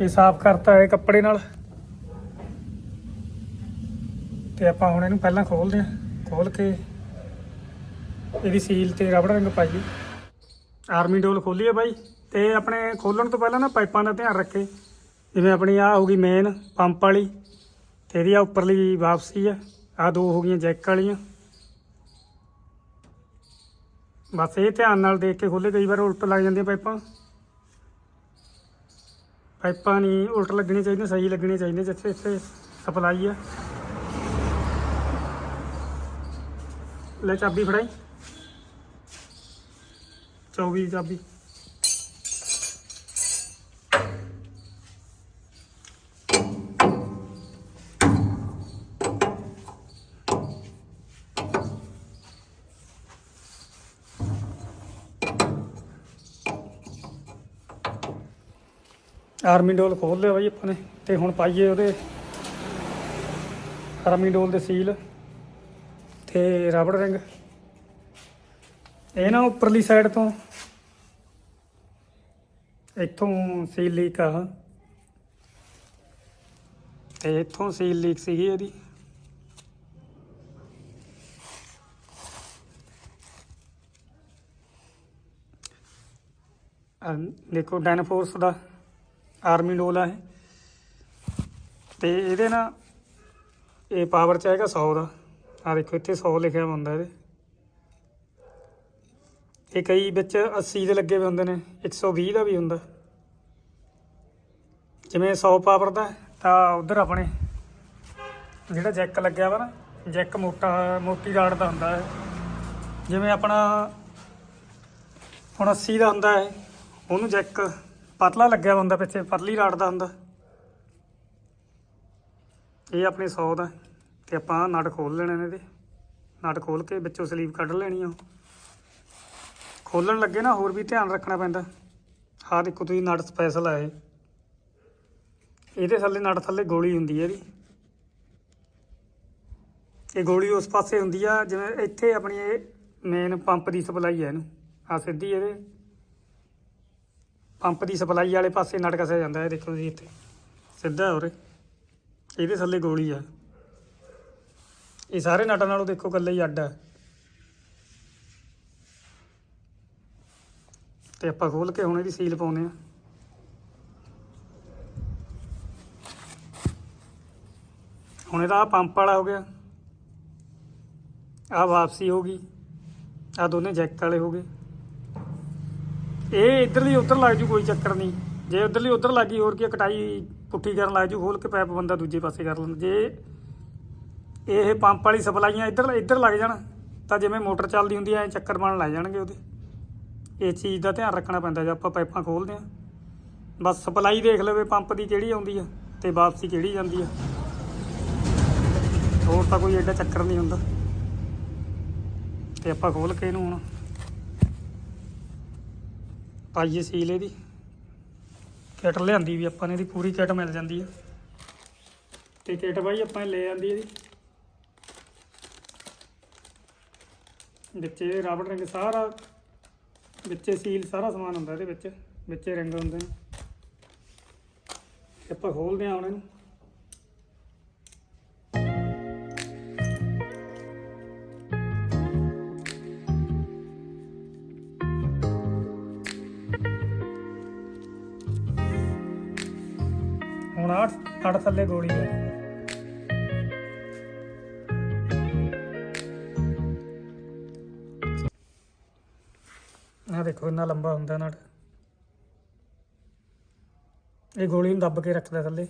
ਇਹ ਸਾਫ਼ ਕਰਤਾ ਹੈ ਕੱਪੜੇ ਨਾਲ। ਤੇ ਆਪਾਂ ਹੁਣ ਇਹਨੂੰ ਪਹਿਲਾਂ ਖੋਲਦੇ ਹਾਂ। ਖੋਲ ਕੇ ਇਹਦੀ ਸੀਲ ਤੇ ਰਬੜ ਰੰਗ ਪਾਈਏ। ਆਰਮੀ ਡੋਲ ਖੋਲੀਏ ਬਾਈ। ਤੇ ਆਪਣੇ ਖੋਲਣ ਤੋਂ ਪਹਿਲਾਂ ਨਾ ਪਾਈਪਾਂ ਦਾ ਧਿਆਨ ਰੱਖੇ। ਜਿਵੇਂ ਆਪਣੀ ਆ ਹੋ ਗਈ ਮੇਨ ਪੰਪ ਵਾਲੀ। ਤੇ ਇਹਦੀ ਆ ਉੱਪਰਲੀ ਵਾਪਸੀ ਆ। ਆ ਦੋ ਹੋ ਗਈਆਂ ਜੈਕ ਵਾਲੀਆਂ। ਬਸ ਇਹ ਧਿਆਨ ਨਾਲ ਦੇਖ ਕੇ ਖੋਲੇ। ਕਈ ਵਾਰ ਉਲਟ ਲੱਗ ਜਾਂਦੀਆਂ ਪਾਈਪਾਂ। ਪਾਈਪਾਂ ਨਹੀਂ, ਉਲਟ ਲੱਗਣੀਆਂ ਚਾਹੀਦੀਆਂ ਸਹੀ ਲੱਗਣੀਆਂ ਚਾਹੀਦੀਆਂ ਜਿੱਥੇ ਇੱਥੇ ਸਪਲਾਈ ਆ। ਲੈ ਚਾਬੀ ਫੜਾਈ। 24 ਚਾਬੀ। ਆਰਮੀ ਡੋਲ ਖੋਲ ਲਿਆ ਬਾਈ ਆਪਾਂ ਨੇ ਤੇ ਹੁਣ ਪਾਈਏ ਉਹਦੇ ਆਰਮੀ ਡੋਲ ਦੇ ਸੀਲ ਤੇ ਰਬੜ ਰਿੰਗ। ਇਹ ਨਾ ਉੱਪਰਲੀ ਸਾਈਡ ਤੋਂ ਇੱਥੋਂ ਸੀਲ ਲੀਕ ਆ। ਤੇ ਇੱਥੋਂ ਸੀਲ ਲੀਕ ਸੀਗੀ ਇਹਦੀ। ਆਹ ਦੇਖੋ ਡਾਇਨਾਫੋਰਸ ਦਾ। ਆਰਮੀ ਡੋਲ ਆ ਇਹ। ਤੇ ਇਹਦੇ ਨਾਲ ਇਹ ਪਾਵਰ ਚ ਹੈਗਾ 100 ਦਾ। ਆ ਦੇਖੋ, ਇੱਥੇ 100 ਲਿਖਿਆ ਹੁੰਦਾ ਇਹਦੇ। ਇਹ ਕਈ ਵਿੱਚ 80 ਦੇ ਲੱਗੇ ਹੋਏ ਹੁੰਦੇ ਨੇ 120 ਦਾ ਵੀ ਹੁੰਦਾ। ਜਿਵੇਂ 100 ਪਾਵਰ ਦਾ, ਤਾਂ ਉਧਰ ਆਪਣੇ ਜਿਹੜਾ ਜੈਕ ਲੱਗਿਆ ਵਾ ਨਾ, ਜੈਕ ਮੋਟਾ, ਮੋਟੀ ਰਾਡ ਦਾ ਹੁੰਦਾ ਹੈ ਜਿਵੇਂ ਆਪਣਾ ਹੁਣ 80 ਦਾ ਹੁੰਦਾ ਹੈ ਉਹਨੂੰ ਜੈਕ ਪਤਲਾ ਲੱਗਿਆ ਹੁੰਦਾ ਪਿੱਛੇ, ਪਤਲੀ ਰਾਡ ਦਾ ਹੁੰਦਾ। ਇਹ ਆਪਣੇ 100 ਦਾ ਤੇ ਆਪਾਂ ਨਟ ਖੋਲ ਲੈਣੇ ਨੇ ਇਹਦੇ। ਨਟ ਖੋਲ ਕੇ ਵਿੱਚੋਂ ਸਲੀਵ ਕੱਢ ਲੈਣੀ ਆ ਖੋਲਣ ਲੱਗੇ ਨਾ, ਹੋਰ ਵੀ ਧਿਆਨ ਰੱਖਣਾ ਪੈਂਦਾ। ਆਹ ਦੇਖੋ ਤੁਸੀਂ ਨਟ ਸਪੈਸ਼ਲ ਆ ਇਹ। ਇਹਦੇ ਥੱਲੇ, ਨਟ ਥੱਲੇ ਗੋਲੀ ਹੁੰਦੀ ਹੈ ਇਹਦੀ। ਇਹ ਗੋਲੀ ਉਸ ਪਾਸੇ ਹੁੰਦੀ ਆ, ਜਿਵੇਂ ਇੱਥੇ ਆਪਣੀ ਇਹ ਮੇਨ ਪੰਪ ਦੀ ਸਪਲਾਈ ਹੈ ਇਹਨੂੰ। ਆ ਸਿੱਧੀ ਇਹਦੇ। ਪੰਪ ਦੀ ਸਪਲਾਈ ਵਾਲੇ ਪਾਸੇ ਨਟ ਕਸਿਆ ਜਾਂਦਾ ਹੈ, ਦੇਖੋ ਜੀ ਇੱਥੇ। ਸਿੱਧਾ ਉਰੇ। ਇਹਦੇ ਥੱਲੇ ਗੋਲੀ ਆ। ਇਹ ਸਾਰੇ ਨਟਾਂ ਨਾਲੋਂ ਦੇਖੋ ਇਕੱਲੇ ਹੀ ਅੱਡ ਆ। ਤੇ ਆਪਾਂ ਖੋਲ ਕੇ ਹੁਣ ਇਹਦੀ ਸੀਲ ਪਾਉਨੇ ਆ ਹੁਣ ਇਹਦਾ ਆਹ ਪੰਪ ਵਾਲਾ ਹੋ ਗਿਆ। ਆ ਵਾਪਸੀ ਹੋ ਗਈ। ਆ ਦੋਨੇ ਜੈਕ ਵਾਲੇ ਹੋ ਗਏ। ਇਹ ਇੱਧਰਲੀ ਉੱਧਰ ਲੱਗ ਜੂ, ਕੋਈ ਚੱਕਰ ਨਹੀਂ। ਜੇ ਉੱਧਰਲੀ ਉੱਧਰ ਲੱਗੀ ਹੋਰ ਕੀ ਕਟਾਈ ਪੁੱਠੀ ਕਰਨ ਲੱਗ ਜੂ, ਖੋਲ ਕੇ ਪੈਪ ਬੰਦਾ ਦੂਜੇ ਪਾਸੇ ਕਰ ਲੈਂਦਾ। ਜੇ ਇਹ ਪੰਪ ਵਾਲੀ ਸਪਲਾਈਆਂ ਇੱਧਰ ਇੱਧਰ ਲੱਗ ਜਾਣ, ਤਾਂ ਜਿਵੇਂ ਮੋਟਰ ਚੱਲਦੀ ਹੁੰਦੀ ਐ ਐਂ ਚੱਕਰ ਬਣ ਲੱਗ ਜਾਣਗੇ ਉਹਦੇ। ਇਹ ਚੀਜ਼ ਦਾ ਧਿਆਨ ਰੱਖਣਾ ਪੈਂਦਾ, ਜੇ ਆਪਾਂ ਪਾਈਪਾਂ ਖੋਲਦੇ ਆ। ਬਸ ਸਪਲਾਈ ਦੇਖ ਲਵੇ ਪੰਪ ਦੀ ਕਿਹੜੀ ਆਉਂਦੀ ਆ ਤੇ ਵਾਪਸੀ ਕਿਹੜੀ ਜਾਂਦੀ ਆ। ਹੋਰ ਤਾਂ ਕੋਈ ਐਡਾ ਚੱਕਰ ਨਹੀਂ ਹੁੰਦਾ। ਤੇ ਆਪਾਂ ਖੋਲ ਕੇ ਇਹਨੂੰ ਹੁਣ ਪਾਈਏ ਸੀਲ ਇਹਦੀ। ਕਿਟ ਲਿਆਂਦੀ ਵੀ ਆਪਾਂ ਨੇ, ਇਹਦੀ ਪੂਰੀ ਕਿਟ ਮਿਲ ਜਾਂਦੀ ਆ। ਤੇ ਕਿਟ ਬਾਈ ਆਪਾਂ ਲੈ ਆਂਦੀ ਇਹਦੀ। ਵਿੱਚੇ ਰਬੜ ਰਿੰਗ ਸਾਰਾ, ਵਿੱਚ ਸੀਲ ਸਾਰਾ ਸਮਾਨ ਹੁੰਦਾ ਇਹਦੇ ਵਿੱਚ, ਵਿੱਚੇ ਰਿੰਗ ਹੁੰਦੇ ਨੇ। ਆਪਾਂ ਖੋਲਦੇ ਹਾਂ ਹੁਣ ਇਹਨੂੰ। ਹੁਣ ਆਹ ਅੜ ਥੱਲੇ ਗੋਲੀ ਹੈ ਆ ਦੇਖੋ ਇੰਨਾ ਲੰਬਾ ਹੁੰਦਾ ਨਟ। ਇਹ ਗੋਲੀ ਨੂੰ ਦੱਬ ਕੇ ਰੱਖਦਾ ਥੱਲੇ।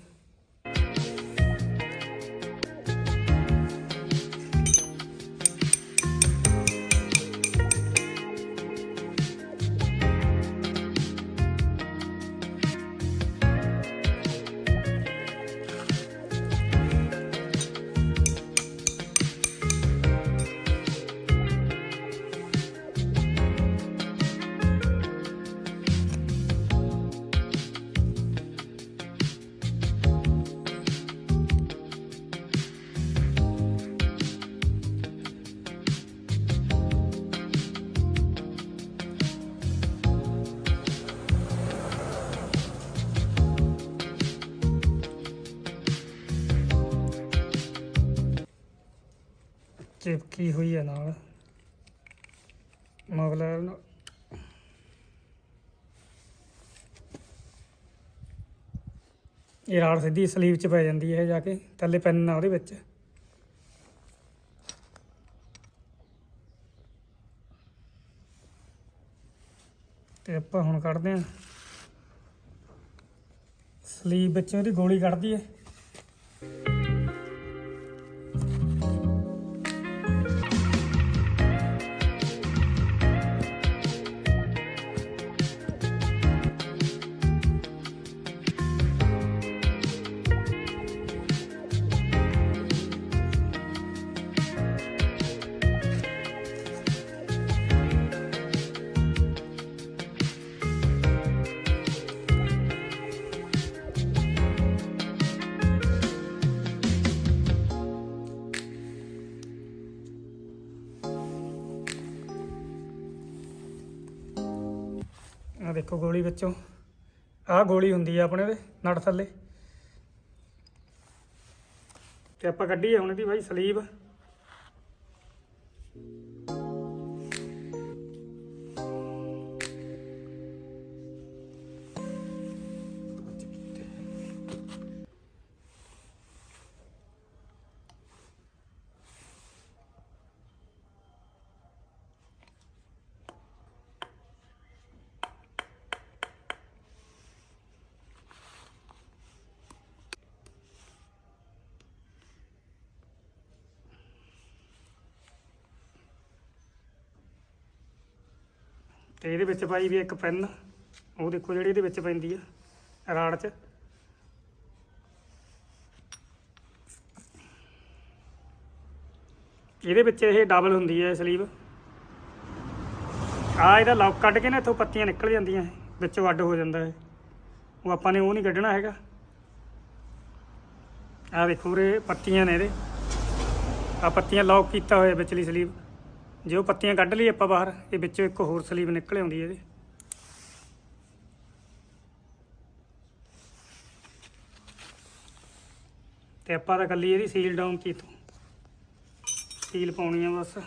ਚਿਪਕੀ ਹੋਈ ਹੈ ਨਾਲ। ਮਗਲਰ ਨਾਲ। ਇਹ ਰਾੜ ਸਿੱਧੀ ਸਲੀਵ ਚ ਪੈ ਜਾਂਦੀ ਹੈ ਜਾ ਕੇ, ਥੱਲੇ ਪੈਨ ਆ ਉਹਦੇ ਵਿੱਚ। ਤੇ ਆਪਾਂ ਹੁਣ ਕੱਢਦੇ ਹਾਂ ਸਲੀਵ ਵਿੱਚੋਂ ਉਹਦੀ ਗੋਲੀ ਕੱਢਦੀ ਹੈ ਦੇਖੋ ਗੋਲੀ ਵਿੱਚੋਂ। ਆਹ ਗੋਲੀ ਹੁੰਦੀ ਆ ਆਪਣੇ ਦੇ ਨੜ ਥੱਲੇ। ਤੇ ਆਪਾਂ ਕੱਢੀਏ ਹੁਣ ਇਹਦੀ ਬਾਈ ਸਲੀਬ। ਤੇ ਇਹਦੇ ਵਿੱਚ ਪਾਈ ਵੀ ਇੱਕ ਪੈਨ। ਉਹ ਦੇਖੋ ਜਿਹੜੀ ਇਹਦੇ ਵਿੱਚ ਪੈਂਦੀ ਆ ਰਾੜ 'ਚ। ਇਹਦੇ ਵਿੱਚ ਇਹ ਡਬਲ ਹੁੰਦੀ ਹੈ ਸਲੀਵ ਆ ਇਹਦਾ ਲੌਕ ਕੱਢ ਕੇ ਨਾ ਇੱਥੋਂ ਪੱਤੀਆਂ ਨਿਕਲ ਜਾਂਦੀਆਂ ਇਹ, ਵਿੱਚੋਂ ਅੱਡ ਹੋ ਜਾਂਦਾ ਹੈ ਉਹ ਆਪਾਂ ਨੇ ਉਹ ਨਹੀਂ ਕੱਢਣਾ ਹੈਗਾ। ਆ ਦੇਖੋ ਉਰੇ ਪੱਤੀਆਂ ਨੇ ਇਹਦੇ। ਆ ਪੱਤੀਆਂ ਲੌਕ ਕੀਤਾ ਹੋਇਆ ਵਿਚਲੀ ਸਲੀਵ ਜੇ ਉਹ ਪੱਤੀਆਂ ਕੱਢ ਲਈ ਆਪਾਂ ਬਾਹਰ, ਇਹ ਵਿੱਚੋਂ ਇੱਕ ਹੋਰ ਸਲੀਵ ਨਿਕਲ ਆਉਂਦੀ ਹੈ ਇਹਦੇ। ਤੇ ਆਪਾਂ ਤਾਂ ਕੱਲੀ ਇਹਦੀ ਸੀਲ ਡਾਊਨ ਕੀ ਤੋਂ। ਸੀਲ ਪਾਉਣੀ ਆ ਬਸ।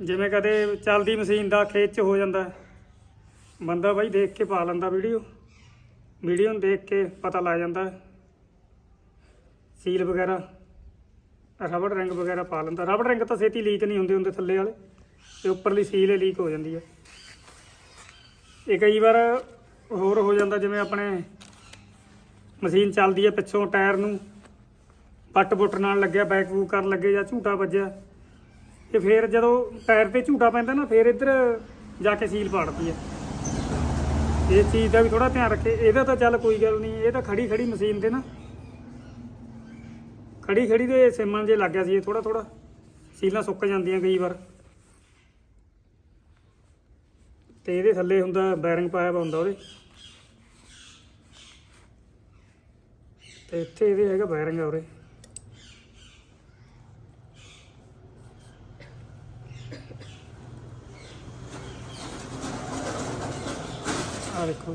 ਜਿਵੇਂ ਕਦੇ ਚੱਲਦੀ ਮਸ਼ੀਨ ਦਾ ਖੇਤ ਚ ਹੋ ਜਾਂਦਾ ਬੰਦਾ ਬਾਈ ਦੇਖ ਕੇ ਪਾ ਲੈਂਦਾ ਵੀਡੀਓ। ਵੀਡੀਓ ਨੂੰ ਦੇਖ ਕੇ ਪਤਾ ਲੱਗ ਜਾਂਦਾ। ਸੀਲ ਵਗੈਰਾ, ਰਬੜ ਰਿੰਗ ਵਗੈਰਾ ਪਾ ਲੈਂਦਾ। ਰਬੜ ਰਿੰਗ ਤਾਂ ਛੇਤੀ ਲੀਕ ਨਹੀਂ ਹੁੰਦੇ ਹੁੰਦੇ ਥੱਲੇ ਵਾਲੇ। ਤੇ ਉੱਪਰਲੀ ਸੀਲ ਲੀਕ ਹੋ ਜਾਂਦੀ ਹੈ ਇਹ ਕਈ ਵਾਰ ਹੋਰ ਹੋ ਜਾਂਦਾ, ਜਿਵੇਂ ਆਪਣੇ ਮਸ਼ੀਨ ਚੱਲਦੀ ਹੈ ਪਿੱਛੋਂ ਟਾਇਰ ਨੂੰ। ਪੱਟ ਪੁੱਟ ਨਾਲ ਲੱਗਿਆ, ਬੈਕ ਬੂਕ ਕਰਨ ਲੱਗੇ ਜਾਂ ਝੂਟਾ ਵੱਜਿਆ। ਤੇ ਫਿਰ ਜਦੋਂ ਟਾਇਰ ਤੇ ਝੂਟਾ ਪੈਂਦਾ ਨਾ, ਫਿਰ ਇੱਧਰ ਜਾ ਕੇ ਸੀਲ ਪਾੜਦੀ ਹੈ ਇਹ ਚੀਜ਼ ਦਾ ਵੀ ਥੋੜਾ ਧਿਆਨ ਰੱਖੇ, ਇਹਦਾ ਤਾਂ ਚੱਲ ਕੋਈ ਗੱਲ ਨਹੀਂ, ਇਹ ਤਾਂ ਖੜੀ ਖੜੀ ਮਸ਼ੀਨ ਤੇ ਨਾ। ਖੜੀ ਖੜੀ ਦੇ ਸਿਮਨ ਜੇ ਲੱਗ ਗਿਆ ਸੀ ਇਹ ਥੋੜਾ ਥੋੜਾ ਸੀਲਾਂ ਸੁੱਕ ਜਾਂਦੀਆਂ ਕਈ ਵਾਰ। ਤੇ ਇਹਦੇ ਥੱਲੇ ਹੁੰਦਾ ਬੈਰਿੰਗ ਪਾਇਆ ਹੁੰਦਾ ਉਹਦੇ। ਤੇ ਇੱਥੇ ਇਹਦੇ ਹੈਗਾ ਬੈਰਿੰਗ ਆ ਉਰੇ ਆ ਦੇਖੋ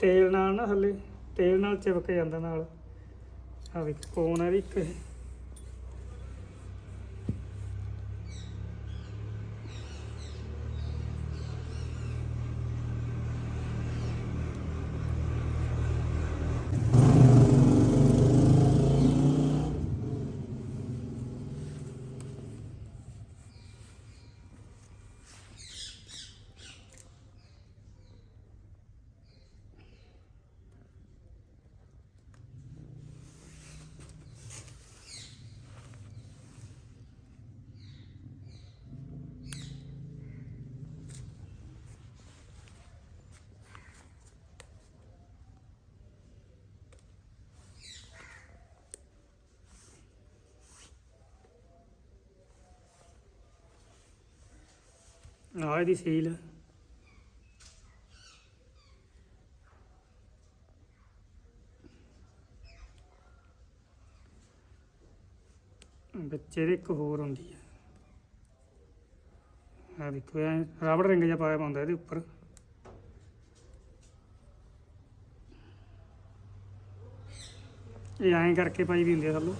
ਤੇਲ ਨਾਲ ਨਾ ਥੱਲੇ ਤੇਲ ਨਾਲ ਚਿਪਕ ਜਾਂਦਾ ਨਾਲ ਆ ਵੀ ਕੋਨ ਹੈ ਇੱਕ ਆ ਇਹਦੀ ਸੀਲ ਬੱਚੇ ਇਹਦੇ ਇੱਕ ਹੋਰ ਹੁੰਦੀ ਹੈ ਆ ਦੇਖੋ, ਇਹ ਰਬੜ ਰਿੰਗ ਜਿਹਾ ਪਾਇਆ ਹੁੰਦਾ ਇਹਦੇ ਉੱਪਰ। ਇਹ ਐਂ ਕਰਕੇ ਪਾਈ ਵੀ ਹੁੰਦੀ ਆ ਥੱਲੋਂ।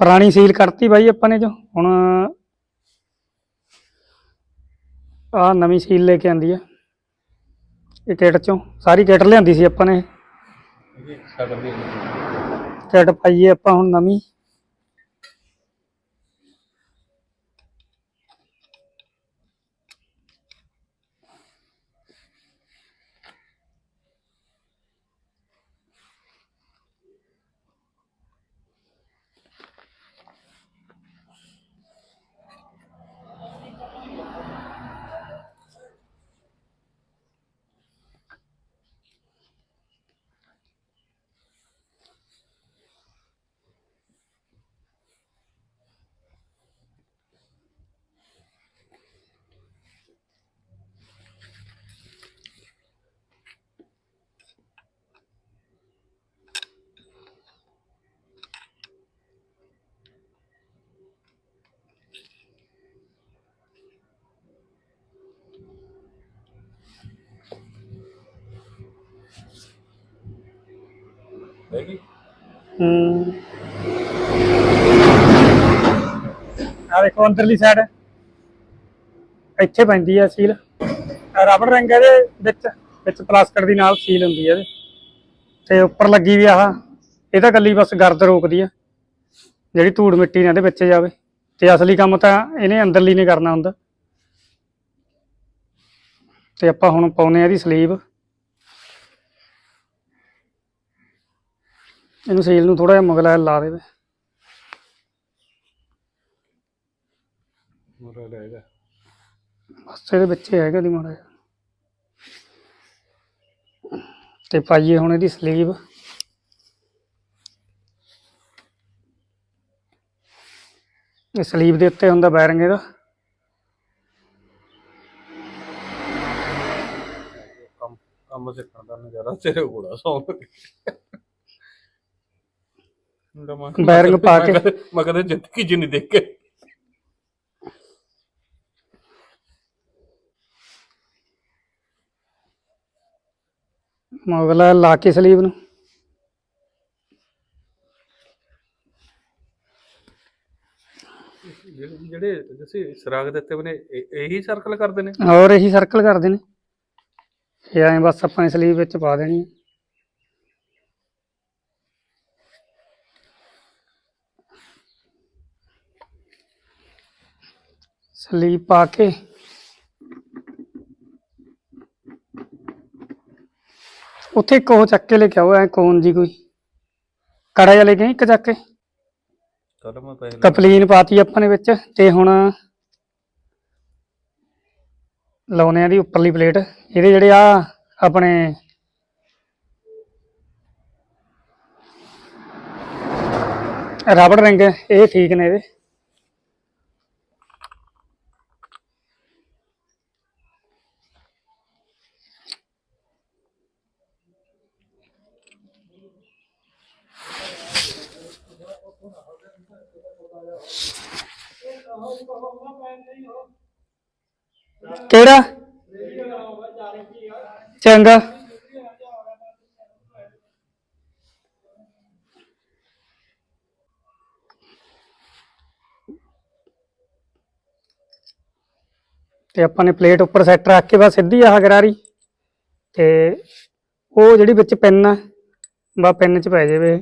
ਪੁਰਾਣੀ ਸੀਲ ਕੱਢਤੀ ਬਾਈ ਆਪਾਂ ਨੇ ਜੋ। ਹੁਣ ਆ ਨਵੀਂ ਸੀਲ ਲੈ ਕੇ ਆਂਦੀ ਆ। ਇਹ ਕਿੱਟ ਚੋਂ ਸਾਰੀ ਕਿੱਟ ਲਿਆਂਦੀ ਸੀ ਆਪਾਂ ਨੇ। ਕਿੱਟ ਪਾਈਏ ਆਪਾਂ ਹੁਣ ਨਵੀਂ ਹੈਗੀ ਹੂੰ। ਆ ਦੇਖੋ ਅੰਦਰਲੀ ਸਾਈਡ ਇੱਥੇ ਪੈਂਦੀ ਆ ਸੀਲ ਰਬੜ ਰਿੰਗ ਇਹਦੇ ਵਿੱਚ। ਵਿੱਚ ਪਲਾਸਟਿਕ ਦੀ ਨਾਲ ਸੀਲ ਹੁੰਦੀ ਹੈ ਇਹਦੇ। ਤੇ ਉੱਪਰ ਲੱਗੀ ਵੀ ਆਹ। ਇਹ ਤਾਂ ਕੱਲੀ ਬਸ ਗਰਦ ਰੋਕਦੀ ਆ। ਜਿਹੜੀ ਧੂੜ ਮਿੱਟੀ ਨਾ ਇਹਦੇ ਵਿੱਚ ਜਾਵੇ। ਤੇ ਅਸਲੀ ਕੰਮ ਤਾਂ ਇਹਨੇ ਅੰਦਰਲੀ ਨੇ ਕਰਨਾ ਹੁੰਦਾ। ਤੇ ਆਪਾਂ ਹੁਣ ਪਾਉਨੇ ਆ ਇਹਦੀ ਸਲੀਵ ਇਹਨੂੰ ਸੀਲ ਨੂੰ ਥੋੜਾ ਜਿਹਾ ਮਗਲਾ ਲਾ ਦੇਵੇ ਮੁਰਾ ਲੈਗਾ ਬਸ ਇਹਦੇ ਵਿੱਚ ਹੀ ਹੈਗਾ ਦੀ ਜਿਹਾ। ਤੇ ਪਾਈਏ ਹੁਣ ਇਹਦੀ ਸਲੀਵ ਇਹ ਸਲੀਵ ਦੇ ਉੱਤੇ ਹੁੰਦਾ ਬੈਰਿੰਗ ਇਹਦਾ। ਕੰਮ ਕੰਮ ਸਿੱਖਣ ਦਾ ਨਜ਼ਾਰਾ ਤੇਰੇ ਕੋਲ ਬੈਰਿੰਗ ਪਾ ਕੇ। ਮੈਂ ਕਦੇ ਜ਼ਿੰਦਗੀ ਚ ਨਹੀਂ ਦੇਖੇ ਮਗਲਾ ਲਾ ਕੇ ਸਲੀਵ ਨੂੰ। ਜਿਹੜੇ ਜਿਹੜੇ ਤੁਸੀਂ ਸਰਾਗ ਦਿੱਤੇ ਬਨੇ ਇਹੀ ਸਰਕਲ ਕਰਦੇ ਨੇ? ਔਰ ਇਹੀ ਸਰਕਲ ਕਰਦੇ ਨੇ। ਇਹ ਐਂ ਬਸ ਆਪਾਂ ਸਲੀਵ ਵਿੱਚ ਪਾ ਦੇਣੀ ਹੈ। ਸਲੀਵ ਪਾ ਕੇ। ਉੱਥੇ ਇੱਕ ਉਹ ਚੱਕ ਕੇ ਲੈ ਕੇ ਆਓ ਐ ਕੌਣ ਜੀ ਕੋਈ? ਕੜਾ ਜਿਹਾ ਲੈ ਕੇ ਆਈ ਇੱਕ ਚੱਕ ਕੇ? ਮੈਂ ਕਪਲੀਨ ਪਾਤੀ ਆਪਾਂ ਨੇ ਵਿੱਚ ਤੇ ਹੁਣ ਲਾਉਨੇ ਆ ਦੀ ਉੱਪਰਲੀ ਪਲੇਟ। ਇਹਦੇ ਜਿਹੜੇ ਆ ਆਪਣੇ ਰਬੜ ਰਿੰਗ ਇਹ ਠੀਕ ਨੇ ਇਹਦੇ। ਕਿਹੜਾ? ਚੰਗਾ। ਤੇ ਆਪਾਂ ਨੇ ਪਲੇਟ ਉੱਪਰ ਸੈੱਟ ਰੱਖ ਕੇ ਬਸ ਸਿੱਧੀ ਆਹ ਗਰਾਰੀ। ਤੇ ਉਹ ਜਿਹੜੀ ਵਿੱਚ ਪਿੰਨ ਆ ਬਾ ਪਿੰਨ ਚ ਪੈ ਜਾਵੇ।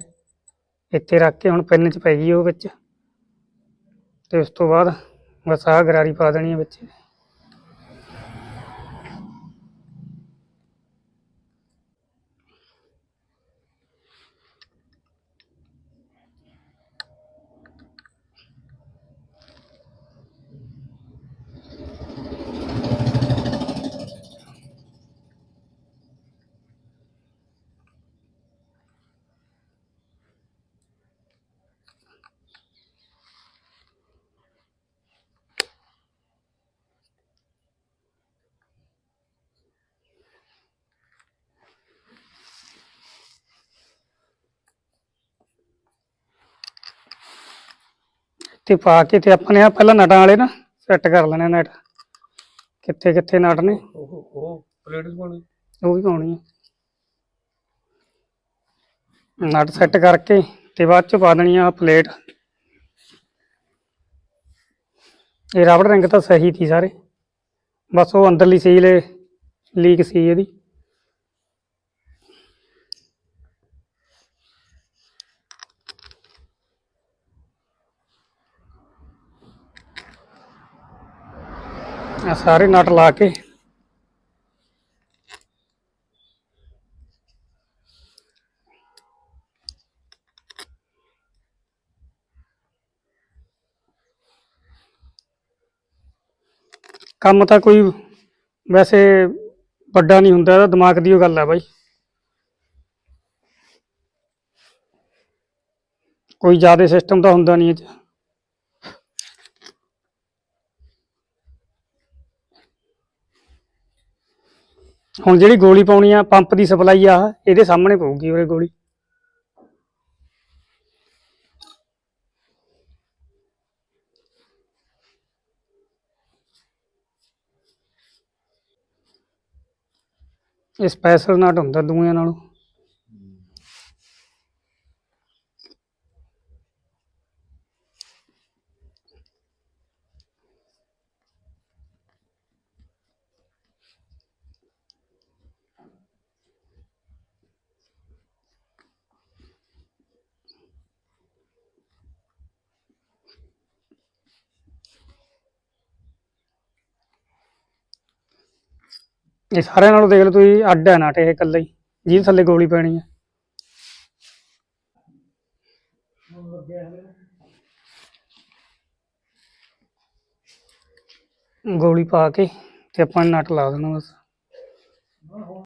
ਇੱਥੇ ਰੱਖ ਕੇ ਹੁਣ ਪਿੰਨ ਚ ਪੈ ਗਈ ਉਹ ਵਿੱਚ। ਤੇ ਉਸ ਤੋਂ ਬਾਅਦ ਬਸ ਆਹ ਗਰਾਰੀ ਪਾ ਦੇਣੀ ਹੈ ਵਿੱਚ। ਤੇ ਪਾ ਕੇ ਤੇ ਆਪਾਂ ਨੇ ਆਹ ਪਹਿਲਾਂ ਨਟਾਂ ਵਾਲੇ ਨਾ ਸੈੱਟ ਕਰ ਲੈਣੇ ਨਟ ਕਿੱਥੇ ਕਿੱਥੇ ਨਟ ਨੇ। ਉਹ ਉਹ ਉਹ ਵੀ ਪਾਉਣੀ ਹੈ ਨਟ ਸੈੱਟ ਕਰਕੇ ਤੇ ਬਾਅਦ ਚ ਪਾ ਦੇਣੀ ਆ ਪਲੇਟ। ਇਹ ਰਬੜ ਰਿੰਗ ਤਾਂ ਸਹੀ ਸੀ ਸਾਰੇ। ਬਸ ਉਹ ਅੰਦਰਲੀ ਸੀਲ ਲੀਕ ਸੀ ਇਹਦੀ। ਆ ਸਾਰੇ ਨਟ ਲਾ ਕੇ। ਕੰਮ ਤਾਂ ਕੋਈ ਵੈਸੇ ਵੱਡਾ ਨਹੀਂ ਹੁੰਦਾ, ਇਹਦਾ ਦਿਮਾਗ ਦੀ ਉਹ ਗੱਲ ਹੈ ਬਾਈ। ਕੋਈ ਜ਼ਿਆਦਾ ਸਿਸਟਮ ਤਾਂ ਹੁੰਦਾ ਨਹੀਂ ਇਹ ਹੁਣ ਜਿਹੜੀ ਗੋਲੀ ਪਾਉਣੀ ਆ, ਪੰਪ ਦੀ ਸਪਲਾਈ ਆ, ਇਹਦੇ ਸਾਹਮਣੇ ਪਊਗੀ ਉਰੇ ਗੋਲੀ। ਇਹ ਸਪੈਸ਼ਲ ਨਾਟ ਹੁੰਦਾ ਦੂਆਂ ਨਾਲੋਂ। ਇਹ ਸਾਰਿਆਂ ਨਾਲੋਂ ਦੇਖ ਲਓ ਤੁਸੀਂ ਅੱਡ ਹੈ ਨਾਟ ਇਹ ਇਕੱਲਾ ਹੀ, ਜਿਹਦੇ ਥੱਲੇ ਗੋਲੀ ਪੈਣੀ ਹੈ। ਗੋਲੀ ਪਾ ਕੇ ਤੇ ਆਪਾਂ ਨਟ ਲਾ ਦੇਣਾ ਬਸ।